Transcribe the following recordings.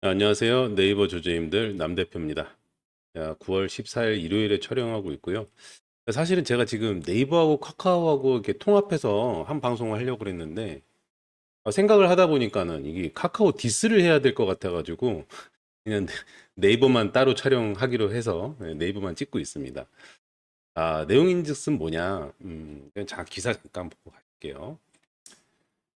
안녕하세요. 네이버 조조님들 남대표입니다. 9월 14일 일요일에 촬영하고 있고요. 사실은 제가 지금 네이버하고 카카오하고 이렇게 통합해서 한 방송을 하려고 그랬는데 어, 생각을 하다 보니까는 이게 카카오 디스를 해야 될 것 같아가지고 그냥 네이버만 따로 촬영하기로 해서 네, 네이버만 찍고 있습니다. 아, 내용인즉슨 뭐냐? 음, 그냥 자 기사 잠깐 보고 갈게요.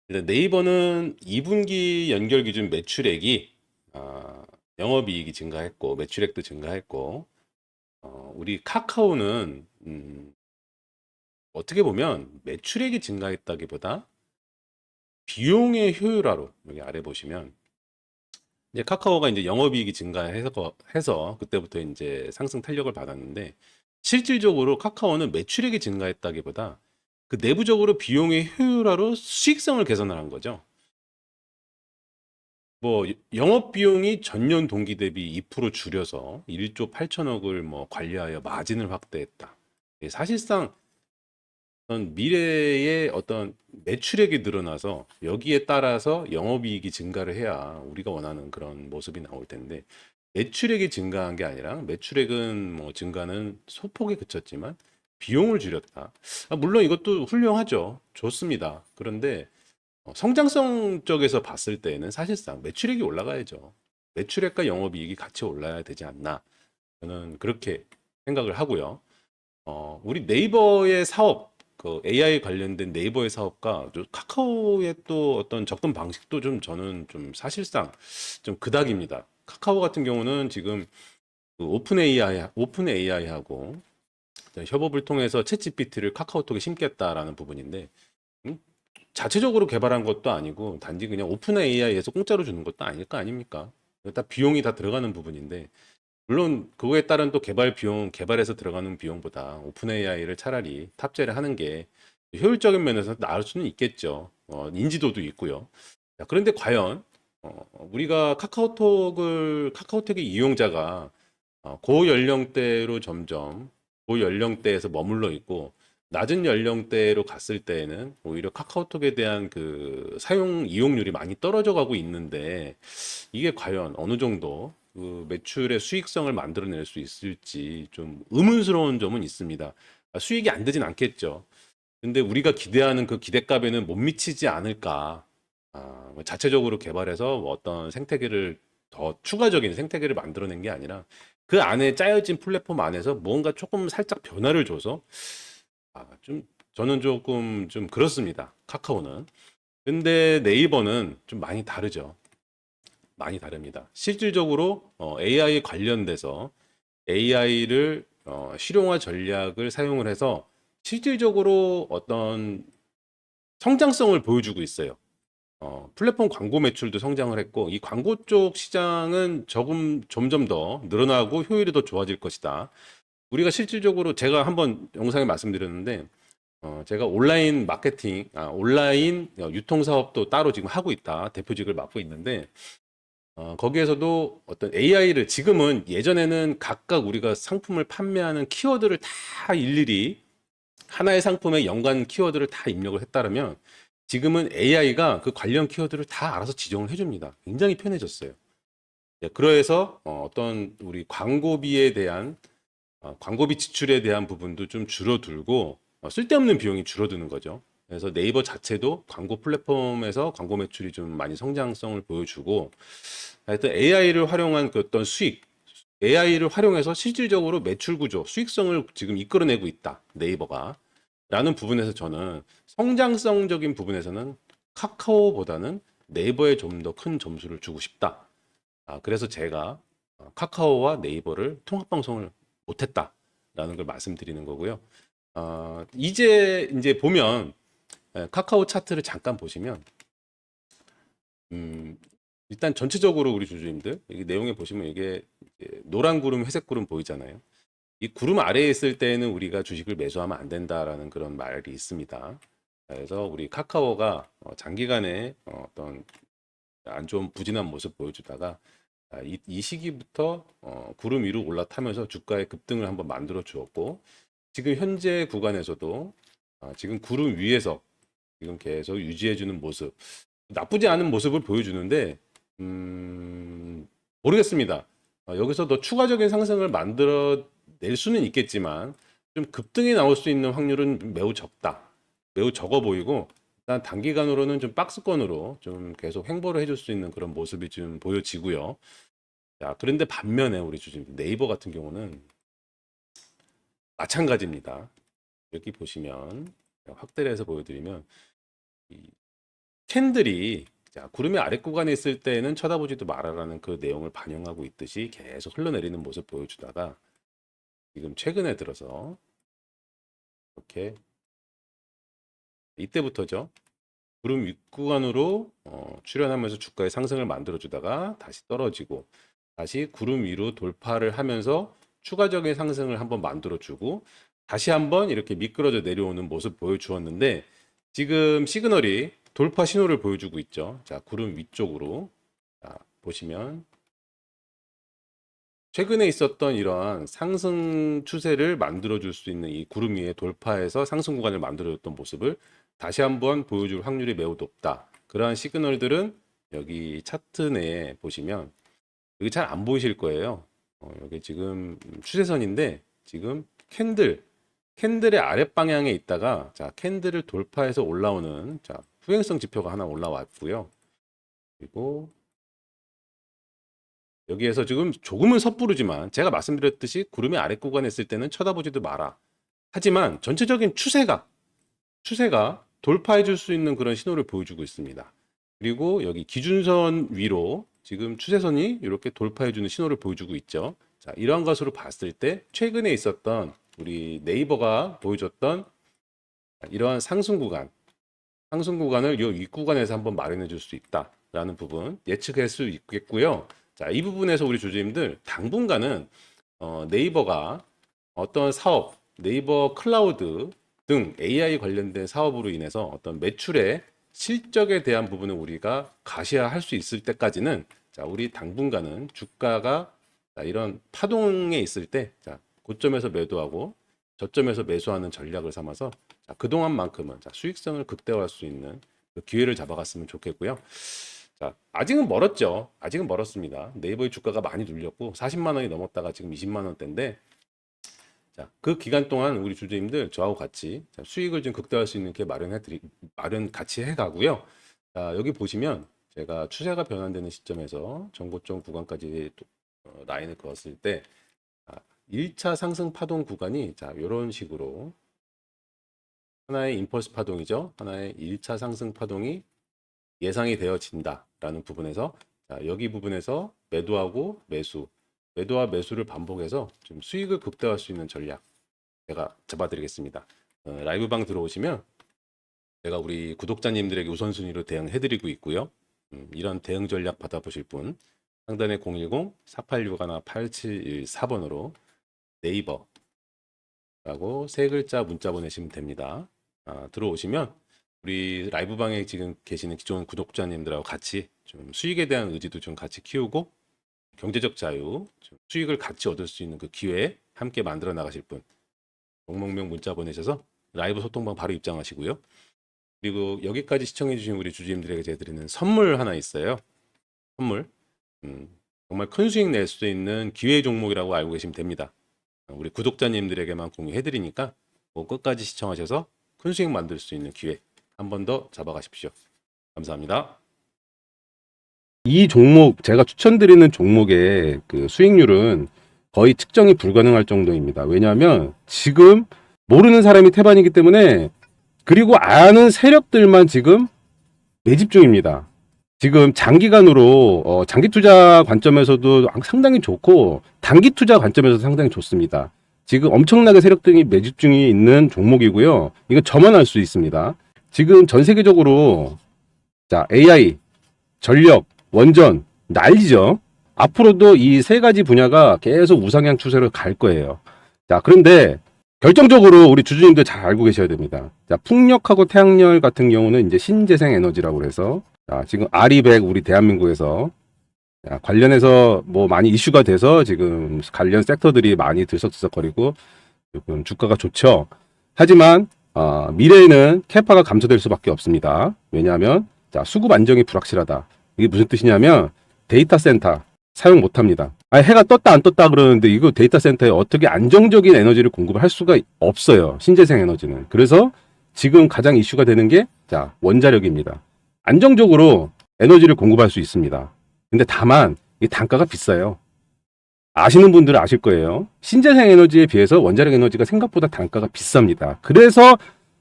네이버는 2분기 연결 기준 매출액이 아, 영업이익이 증가했고 매출액도 증가했고 어, 우리 카카오는 음, 어떻게 보면 매출액이 증가했다기보다 비용의 효율화로 여기 아래 보시면 이제 카카오가 이제 영업이익이 증가해서 해서 그때부터 이제 상승 탄력을 받았는데 실질적으로 카카오는 매출액이 증가했다기보다 그 내부적으로 비용의 효율화로 수익성을 개선을 한 거죠. 뭐 영업 비용이 전년 동기 대비 2% 줄여서 1조 8천억을 뭐 관리하여 마진을 확대했다. 예, 사실상 어떤 미래의 어떤 매출액이 늘어나서 여기에 따라서 영업이익이 증가를 해야 우리가 원하는 그런 모습이 나올 텐데 매출액이 증가한 게 아니라 매출액은 뭐 증가는 소폭에 그쳤지만 비용을 줄였다. 아, 물론 이것도 훌륭하죠. 좋습니다. 그런데 어, 성장성 쪽에서 봤을 때는 사실상 매출액이 올라가야죠. 매출액과 영업이익이 같이 올라야 되지 않나. 저는 그렇게 생각을 하고요. 어, 우리 네이버의 사업, 그 AI 관련된 네이버의 사업과 또 카카오의 또 어떤 접근 방식도 좀 저는 좀 사실상 좀 그닥입니다. 카카오 같은 경우는 지금 그 오픈 AI, 오픈 AI하고 협업을 통해서 챗 GPT를 카카오톡에 심겠다라는 부분인데 음? 자체적으로 개발한 것도 아니고 단지 그냥 오픈 AI에서 공짜로 주는 것도 아닐 거 아닙니까? 다 비용이 다 들어가는 부분인데 물론 그거에 따른 또 개발 비용, 개발에서 들어가는 비용보다 오픈 AI를 차라리 탑재를 하는 게 효율적인 면에서 나을 수는 있겠죠. 어, 인지도도 있고요. 자, 그런데 과연 어, 우리가 카카오톡을 카카오톡의 이용자가 어, 고연령대로 점점 고연령대에서 머물러 있고 낮은 연령대로 갔을 때에는 오히려 카카오톡에 대한 그 사용 이용률이 많이 떨어져 가고 있는데 이게 과연 어느 정도 그 매출의 수익성을 만들어낼 수 있을지 좀 의문스러운 점은 있습니다. 아, 수익이 안 되진 않겠죠. 근데 우리가 기대하는 그 기대값에는 못 미치지 않을까. 아, 뭐 자체적으로 개발해서 뭐 어떤 생태계를 더 추가적인 생태계를 만들어낸 게 아니라 그 안에 짜여진 플랫폼 안에서 뭔가 조금 살짝 변화를 줘서 아, 좀 저는 조금 좀 그렇습니다. 카카오는. 근데 네이버는 좀 많이 다르죠. 많이 다릅니다. 실질적으로 어, AI 관련돼서 AI를 어, 실용화 전략을 사용을 해서 실질적으로 어떤 성장성을 보여주고 있어요. 어, 플랫폼 광고 매출도 성장을 했고 이 광고 쪽 시장은 조금 점점 더 늘어나고 효율이 더 좋아질 것이다. 우리가 실질적으로 제가 한번 영상에 말씀드렸는데 어, 제가 온라인 마케팅, 아, 온라인 유통 사업도 따로 지금 하고 있다. 대표직을 맡고 있는데 어, 거기에서도 어떤 AI를 지금은 예전에는 각각 우리가 상품을 판매하는 키워드를 다 일일이 하나의 상품에 연관 키워드를 다 입력을 했다면 지금은 AI가 그 관련 키워드를 다 알아서 지정을 해줍니다. 굉장히 편해졌어요. 예, 그래서 어, 어떤 우리 광고비에 대한 어, 광고비 지출에 대한 부분도 좀 줄어들고 어, 쓸데없는 비용이 줄어드는 거죠. 그래서 네이버 자체도 광고 플랫폼에서 광고 매출이 좀 많이 성장성을 보여주고 하여튼 AI를 활용한 그 어떤 수익, AI를 활용해서 실질적으로 매출 구조, 수익성을 지금 이끌어내고 있다. 네이버가. 라는 부분에서 저는 성장성적인 부분에서는 카카오보다는 네이버에 좀 더 큰 점수를 주고 싶다. 아, 그래서 제가 어, 카카오와 네이버를 통합 방송을 못했다라는 걸 말씀드리는 거고요. 어, 이제 이제 보면 예, 카카오 차트를 잠깐 보시면 음, 일단 전체적으로 우리 주주님들 이 내용에 보시면 이게 노란 구름, 회색 구름 보이잖아요. 이 구름 아래에 있을 때는 우리가 주식을 매수하면 안 된다라는 그런 말이 있습니다. 그래서 우리 카카오가 어, 장기간에 어, 어떤 안 좋은 부진한 모습 보여주다가 아, 이, 이 시기부터 어, 구름 위로 올라타면서 주가의 급등을 한번 만들어 주었고 지금 현재 구간에서도 아, 지금 구름 위에서 지금 계속 유지해 주는 모습 나쁘지 않은 모습을 보여주는데 음, 모르겠습니다. 어, 여기서 더 추가적인 상승을 만들어 낼 수는 있겠지만 좀 급등이 나올 수 있는 확률은 매우 적다. 매우 적어 보이고 일단 단기간으로는 좀 박스권으로 좀 계속 횡보를 해줄 수 있는 그런 모습이 좀 보여지고요. 자, 그런데 반면에 우리 주주 네이버 같은 경우는 마찬가지입니다. 여기 보시면 확대를 해서 보여드리면 이 캔들이 자, 구름의 아래 구간에 있을 때는 쳐다보지도 말아라는 그 내용을 반영하고 있듯이 계속 흘러내리는 모습 보여주다가 지금 최근에 들어서 이렇게 이때부터죠. 구름 윗구간으로 어, 출현하면서 주가의 상승을 만들어주다가 다시 떨어지고 다시 구름 위로 돌파를 하면서 추가적인 상승을 한번 만들어주고 다시 한번 이렇게 미끄러져 내려오는 모습 보여주었는데 지금 시그널이 돌파 신호를 보여주고 있죠. 자, 구름 위쪽으로 자, 보시면 최근에 있었던 이러한 상승 추세를 만들어줄 수 있는 이 구름 위에 돌파해서 상승 구간을 만들어줬던 모습을 다시 한번 보여줄 확률이 매우 높다. 그러한 시그널들은 여기 차트 내에 보시면 여기 잘 안 보이실 거예요. 어, 여기 지금 추세선인데 지금 캔들 캔들의 아랫방향에 있다가 자 캔들을 돌파해서 올라오는 자 후행성 지표가 하나 올라왔고요. 그리고 여기에서 지금 조금은 섣부르지만 제가 말씀드렸듯이 구름의 아래 구간에 있을 때는 쳐다보지도 마라. 하지만 전체적인 추세가 추세가 돌파해 줄 수 있는 그런 신호를 보여주고 있습니다. 그리고 여기 기준선 위로 지금 추세선이 이렇게 돌파해 주는 신호를 보여주고 있죠. 자, 이러한 것으로 봤을 때 최근에 있었던 우리 네이버가 보여줬던 이러한 상승 구간, 상승 구간을 이 윗구간에서 한번 마련해 줄 수 있다라는 부분 예측할 수 있겠고요. 자, 이 부분에서 우리 주주님들 당분간은 어, 네이버가 어떤 사업, 네이버 클라우드 등 AI 관련된 사업으로 인해서 어떤 매출의 실적에 대한 부분을 우리가 가시화할 수 있을 때까지는 자, 우리 당분간은 주가가 자, 이런 파동에 있을 때 자, 고점에서 매도하고 저점에서 매수하는 전략을 삼아서 자, 그동안만큼은 자, 수익성을 극대화할 수 있는 그 기회를 잡아갔으면 좋겠고요. 자, 아직은 멀었죠. 아직은 멀었습니다. 네이버의 주가가 많이 눌렸고 40만 원이 넘었다가 지금 20만 원대인데 자, 그 기간 동안 우리 주주님들 저하고 같이 자, 수익을 좀 극대화할 수 있는 게 마련해 드리 마련 같이 해 가고요. 자, 여기 보시면 제가 추세가 변환되는 시점에서 전고점 구간까지 또, 어, 라인을 그었을 때 아, 1차 상승 파동 구간이 자, 이런 식으로 하나의 임펄스 파동이죠. 하나의 1차 상승 파동이 예상이 되어진다라는 부분에서 자, 여기 부분에서 매도하고 매수, 매도와 매수를 반복해서 좀 수익을 극대화할 수 있는 전략 제가 잡아드리겠습니다. 어, 라이브방 들어오시면 제가 우리 구독자님들에게 우선순위로 대응해드리고 있고요. 음, 이런 대응 전략 받아보실 분 상단에 010-4861-8714번으로 네이버라고 세 글자 문자 보내시면 됩니다. 아, 들어오시면 우리 라이브방에 지금 계시는 기존 구독자님들하고 같이 좀 수익에 대한 의지도 좀 같이 키우고 경제적 자유, 좀 수익을 같이 얻을 수 있는 그 기회 함께 만들어 나가실 분 목목명 문자 보내셔서 라이브 소통방 바로 입장하시고요. 그리고 여기까지 시청해주신 우리 주주님들에게 제가 드리는 선물 하나 있어요. 선물. 음, 정말 큰 수익 낼 수 있는 기회 종목이라고 알고 계시면 됩니다. 우리 구독자님들에게만 공유해드리니까 뭐 끝까지 시청하셔서 큰 수익 만들 수 있는 기회 한 번 더 잡아가십시오. 감사합니다. 이 종목 제가 추천드리는 종목의 그 수익률은 거의 측정이 불가능할 정도입니다. 왜냐하면 지금 모르는 사람이 태반이기 때문에 그리고 아는 세력들만 지금 매집 중입니다. 지금 장기간으로 어, 장기 투자 관점에서도 상당히 좋고 단기 투자 관점에서도 상당히 좋습니다. 지금 엄청나게 세력들이 매집 중에 있는 종목이고요. 이거 저만 알 수 있습니다. 지금 전 세계적으로 자 AI, 전력, 원전 난리죠. 앞으로도 이 세 가지 분야가 계속 우상향 추세로 갈 거예요. 자, 그런데 결정적으로 우리 주주님들 잘 알고 계셔야 됩니다. 자, 풍력하고 태양열 같은 경우는 이제 신재생 에너지라고 그래서 자, 지금 아리백 우리 대한민국에서 자, 관련해서 뭐 많이 이슈가 돼서 지금 관련 섹터들이 많이 들썩들썩거리고 조금 주가가 좋죠. 하지만 어, 미래에는 캐파가 감소될 수밖에 없습니다. 왜냐하면 자, 수급 안정이 불확실하다. 이게 무슨 뜻이냐면 데이터 센터 사용 못 합니다. 아, 해가 떴다 안 떴다 그러는데 이거 데이터 센터에 어떻게 안정적인 에너지를 공급을 할 수가 없어요. 신재생 에너지는. 그래서 지금 가장 이슈가 되는 게 자, 원자력입니다. 안정적으로 에너지를 공급할 수 있습니다. 근데 다만 이 단가가 비싸요. 아시는 분들은 아실 거예요. 신재생 에너지에 비해서 원자력 에너지가 생각보다 단가가 비쌉니다. 그래서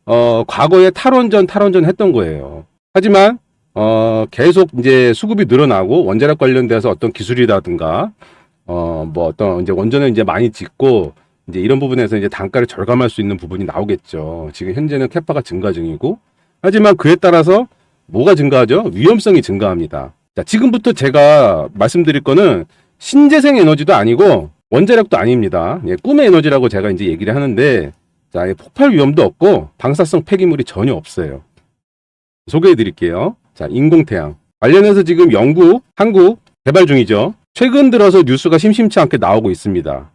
어, 과거에 탈원전 탈원전 했던 거예요. 하지만 어, 계속 이제 수급이 늘어나고 원자력 관련돼서 어떤 기술이라든가 어, 뭐 어떤 이제 원전을 이제 많이 짓고 이제 이런 부분에서 이제 단가를 절감할 수 있는 부분이 나오겠죠. 지금 현재는 캐파가 증가 중이고 하지만 그에 따라서 뭐가 증가하죠? 위험성이 증가합니다. 자, 지금부터 제가 말씀드릴 거는 신재생 에너지도 아니고 원자력도 아닙니다. 예, 꿈의 에너지라고 제가 이제 얘기를 하는데 자, 이 폭발 위험도 없고 방사성 폐기물이 전혀 없어요. 소개해 드릴게요. 자, 인공태양. 관련해서 지금 영국, 한국 개발 중이죠. 최근 들어서 뉴스가 심심치 않게 나오고 있습니다.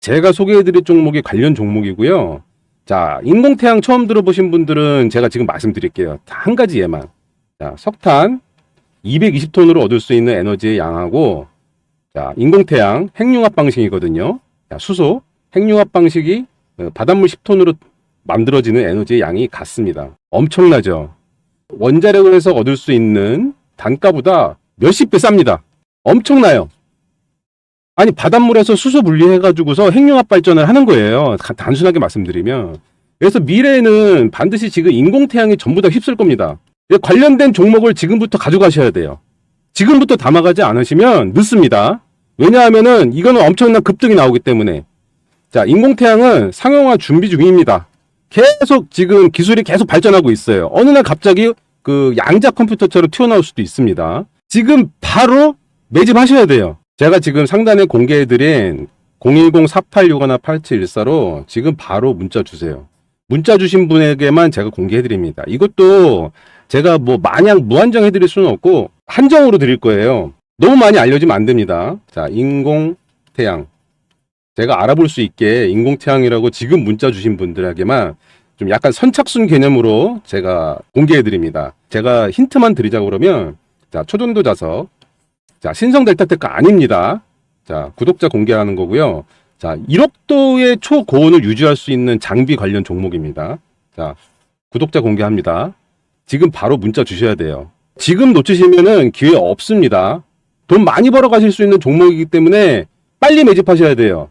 제가 소개해 드릴 종목이 관련 종목이고요. 자, 인공태양 처음 들어보신 분들은 제가 지금 말씀드릴게요. 다한 가지 예만. 자, 석탄 220톤으로 얻을 수 있는 에너지의 양하고 자, 인공태양 핵융합 방식이거든요. 자, 수소 핵융합 방식이 어, 바닷물 10톤으로 만들어지는 에너지의 양이 같습니다. 엄청나죠. 원자력을 해서 얻을 수 있는 단가보다 몇십 배 쌉니다. 엄청나요. 아니 바닷물에서 수소 분리해가지고서 핵융합 발전을 하는 거예요. 가- 단순하게 말씀드리면. 그래서 미래에는 반드시 지금 인공태양이 전부 다 휩쓸 겁니다. 이 관련된 종목을 지금부터 가져가셔야 돼요. 지금부터 담아가지 않으시면 늦습니다. 왜냐하면은 이거는 엄청난 급등이 나오기 때문에. 자, 인공태양은 상용화 준비 중입니다. 계속 지금 기술이 계속 발전하고 있어요. 어느 날 갑자기 그 양자 컴퓨터처럼 튀어나올 수도 있습니다. 지금 바로 매집하셔야 돼요. 제가 지금 상단에 공개해드린 010-4861나 8714로 지금 바로 문자 주세요. 문자 주신 분에게만 제가 공개해드립니다. 이것도 제가 뭐 마냥 무한정 해드릴 수는 없고 한정으로 드릴 거예요. 너무 많이 알려지면 안 됩니다. 자, 인공 태양. 제가 알아볼 수 있게 인공 태양이라고 지금 문자 주신 분들에게만 좀 약간 선착순 개념으로 제가 공개해 드립니다. 제가 힌트만 드리자고 그러면 자, 초전도 자석. 자, 신성 델타 테크 아닙니다. 자, 구독자 공개하는 거고요. 자, 1억도의 초고온을 유지할 수 있는 장비 관련 종목입니다. 자, 구독자 공개합니다. 지금 바로 문자 주셔야 돼요. 지금 놓치시면은 기회 없습니다. 돈 많이 벌어 가실 수 있는 종목이기 때문에 빨리 매집하셔야 돼요.